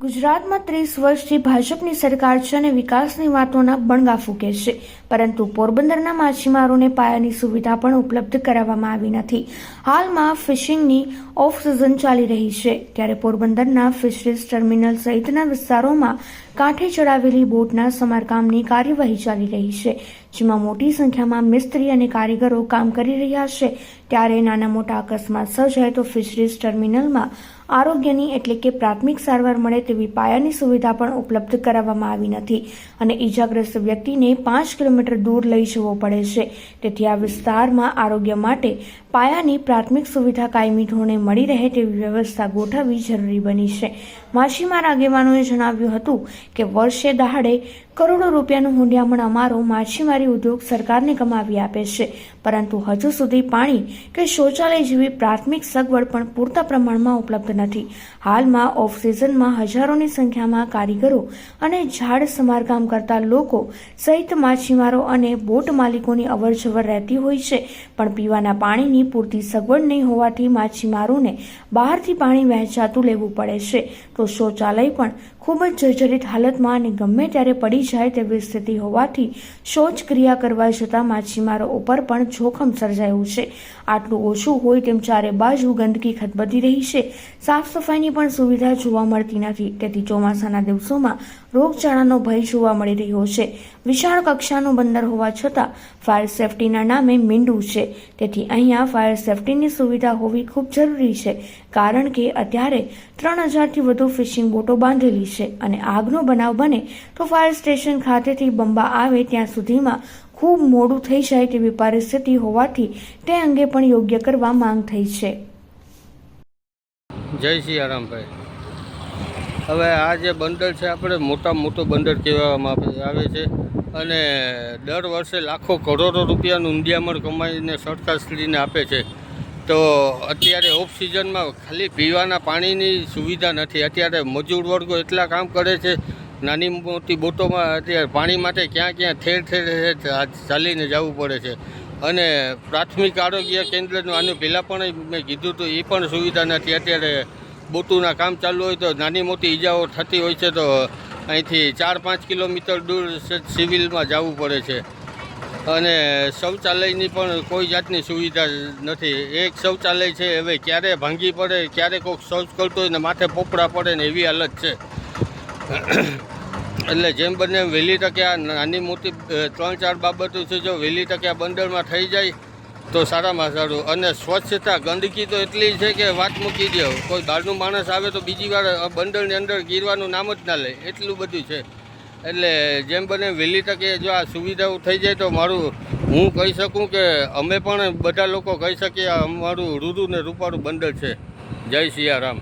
ગુજરાતમાં ત્રીસ વર્ષથી ભાજપની સરકાર છે અને વિકાસની વાતોના બણગા ફૂકે છે. પરંતુ પોરબંદરના માછીમારોને પાયાની સુવિધા પણ ઉપલબ્ધ કરાવવામાં આવી નથી. હાલમાં ફિશિંગની ઓફ સિઝન ચાલી રહી છે. ત્યારે પોરબંદરના ફિશરીઝ ટર્મિનલ સહિતના વિસ્તારોમાં કાંઠે ચડાવેલી બોટના સમારકામની કાર્યવાહી ચાલી રહી છે, જેમાં મોટી સંખ્યામાં મિસ્ત્રી અને કારીગરો કામ કરી રહ્યા છે. ત્યારે નાના મોટા અકસ્માત સર્જાય તો ફિશરીઝ ટર્મિનલમાં આરોગ્યની એટલે કે પ્રાથમિક સારવાર મળે તેવી પાયાની સુવિધા પણ ઉપલબ્ધ કરાવવામાં આવી નથી અને ઈજાગ્રસ્ત વ્યક્તિને પાંચ કિલોમીટર દૂર લઈ જવો પડે છે. તેથી આ વિસ્તારમાં આરોગ્ય માટે પાયાની પ્રાથમિક સુવિધા કાયમી ધોરણે મળી રહે તેવી વ્યવસ્થા ગોઠવવી જરૂરી બની છે. માછીમાર આગેવાનોએ જણાવ્યું હતું કે વર્ષે દહાડે કરોડો રૂપિયાનું હુંડિયામણ અમારો માછીમારી ઉદ્યોગ સરકારને કમાવી આપે છે. પરંતુ હજુ સુધી પાણી કે શૌચાલય જેવી પ્રાથમિક સગવડ પણ પૂરતા પ્રમાણમાં ઉપલબ્ધ નથી. હાલમાં ઓફ સિઝનમાં હજારોની સંખ્યામાં કારીગરો અને ઝાડ સમારકામ કરતા લોકો સહિત માછીમારો અને બોટ માલિકોની અવરજવર રહેતી હોય છે. પણ પીવાના પાણીની પૂરતી સગવડ નહીં હોવાથી માછીમારોને બહારથી પાણી વહેંચાતું લેવું પડે છે. તો શૌચાલય પણ ખૂબ જ જર્જરિત હાલતમાં અને ગમે ત્યારે પડી જાય તેવી સ્થિતિ હોવાથી શૌચ ક્રિયા કરવા જતા માછીમારો ઉપર પણ જોખમ સર્જાયું છે. આટલું ઓછું હોય તેમ ચારે બાજુ ગંદકી ખદબદી રહી છે. સાફ સફાઈની પણ સુવિધા જોવા મળતી નથી. તેથી ચોમાસાના દિવસોમાં રોગચાળાનો ભય જોવા મળી રહ્યો છે. વિશાળ કક્ષાનું બંદર હોવા છતાં ફાયર સેફટીના નામે મીંડું છે. તેથી અહીંયા ફાયર સેફટીની સુવિધા હોવી ખૂબ જરૂરી છે, કારણ કે અત્યારે ત્રણ હજારથી વધુ ફિશિંગ બોટો બાંધેલી છે અને આગનો બનાવ બને તો ફાયર સ્ટેશન ખાતેથી બંબા આવે ત્યાં સુધીમાં ખૂબ મોડું થઈ જાય તેવી પરિસ્થિતિ હોવાથી તે અંગે પણ યોગ્ય કરવા માંગ થઈ છે. જય સિયારામભાઈ હવે આ જે બંદર છે આપણે મોટા મોટો બંદર કહેવામાં આવે છે. અને દર વર્ષે લાખો કરોડો રૂપિયાનું ઊંડિયામણ કમાઈને સરકારશ્રીને આપે છે. તો અત્યારે ઓફ સિઝનમાં ખાલી પીવાના પાણીની સુવિધા નથી. અત્યારે મજૂર વર્ગો એટલા કામ કરે છે. નાની મોટી બોટોમાં અત્યારે પાણી માટે ક્યાં ક્યાં ઠેર ઠેર ચાલીને જવું પડે છે. અને પ્રાથમિક આરોગ્ય કેન્દ્રનું આનું પહેલાં પણ મેં કીધું હતું, એ પણ સુવિધા નથી. અત્યારે બોટુના કામ ચાલુ હોય તો નાની મોટી ઈજાઓ થતી હોય છે તો અહીંથી ચાર પાંચ કિલોમીટર દૂર સિવિલમાં જવું પડે છે. અને શૌચાલયની પણ કોઈ જાતની સુવિધા નથી. એક શૌચાલય છે, હવે ક્યારે ભાંગી પડે, ક્યારે કોઈક શૌચ કરતો હોય ને માથે પોપડા પડે ને એવી હાલત છે. એટલે જેમ બને વહેલી તકે આ નાની મોટી ત્રણ ચાર બાબતો છે જો વહેલી તકે આ બંદરમાં થઈ જાય, તો સારામાં સારું. અને સ્વચ્છતા, ગંદકી તો એટલી છે કે વાત મૂકી દો. કોઈ બહારનું માણસ આવે તો બીજી વાર બંદરની અંદર ગીરવાનું નામ જ ના લે. એટલું બધું છે. એટલે જેમ બને વહેલી તકે જો આ સુવિધાઓ થઈ જાય તો મારું, હું કહી શકું કે અમે પણ બધા લોકો કહી શકીએ અમારું રૂરું ને રૂપારું બંદર છે. જય સિયારામ.